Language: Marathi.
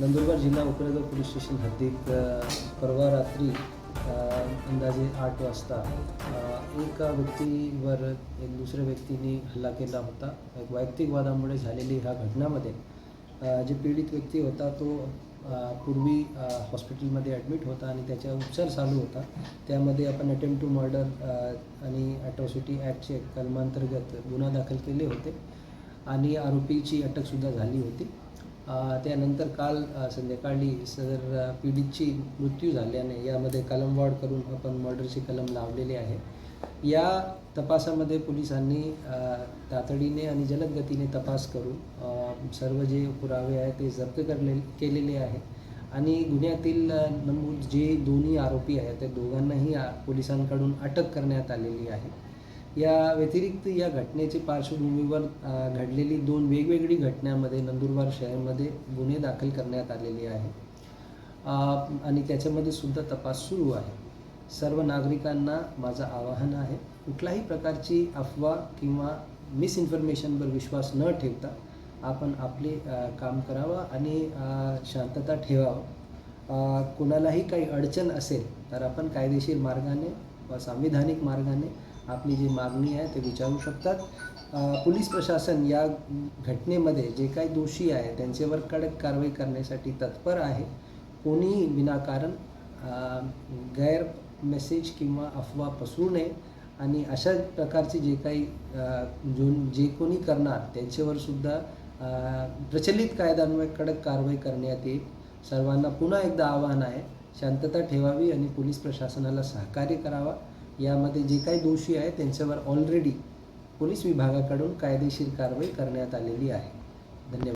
नंदुरबार जिल्हा उपनगर पोलीस स्टेशन हद्दीत परवा रात्री अंदाजे आठ वाजता एका व्यक्तीवर एक दुसऱ्या व्यक्तीने हल्ला केला होता. एक वैयक्तिक वादामुळे झालेली ह्या घटनामध्ये जे पीडित व्यक्ती होता तो पूर्वी हॉस्पिटलमध्ये ॲडमिट होता आणि त्याचा उपचार चालू होता. त्यामध्ये आपण अटेम्प्ट टू मर्डर आणि ॲट्रॉसिटी ॲक्टचे कलमांतर्गत गुन्हा दाखल केले होते. आणि आरोपीची अटकसुद्धा झाली होती. त्यानंतर काल संध्याकाळी सदर पीडितची मृत्यू झाल्याने यामध्ये कलमवाढ करून आपण मर्डरची कलम लावलेले आहे. या तपासामध्ये पोलिसांनी तातडीने आणि जलद गतीने तपास करून सर्व जे पुरावे आहेत ते जप्त करले केलेले आहे. आणि गुन्ह्यातील नमूद जे दोन्ही आरोपी आहेत त्या दोघांनाही पोलिसांकडून अटक करण्यात आलेली आहे. या व्यतिरिक्त या घटनेच्या पार्श्वभूमीवर घडलेली दोन वेगवेगळी घटनांमध्ये नंदुरबार शहरामध्ये गुन्हे दाखल करण्यात आलेले आहे आणि त्याच्यामध्ये सुद्धा तपास सुरू आहे. सर्व नागरिकांना माझं आवाहन आहे कुठल्याही प्रकारची अफवा किंवा मिसइन्फॉर्मेशनवर विश्वास न ठेवता आपण आपले काम करावं आणि शांतता ठेवावं. कोणालाही काही अडचण असेल तर आपण कायदेशीर मार्गाने व संविधानिक मार्गाने आपली जी मागणी आहे ते विचारू शकतात. पोलीस प्रशासन या घटनेमध्ये जे काही दोषी आहे त्यांच्यावर कडक कारवाई करण्यासाठी तत्पर आहे. कोणीही विनाकारण गैर मेसेज किंवा अफवा पसरू नये आणि अशा प्रकारचे जे काही जो जे कोणी करणार त्यांच्यावर सुद्धा प्रचलित कायद्यान्वये कडक कारवाई करण्यात येईल. सर्वांना पुन्हा एकदा आवाहन आहे शांतता ठेवावी आणि पोलीस प्रशासनाला सहकार्य करावा. यामध्ये जे काही दोषी आहे त्यांच्यावर ऑलरेडी पोलीस विभागाकडून कायदेशीर कारवाई करण्यात आलेली आहे. धन्यवाद.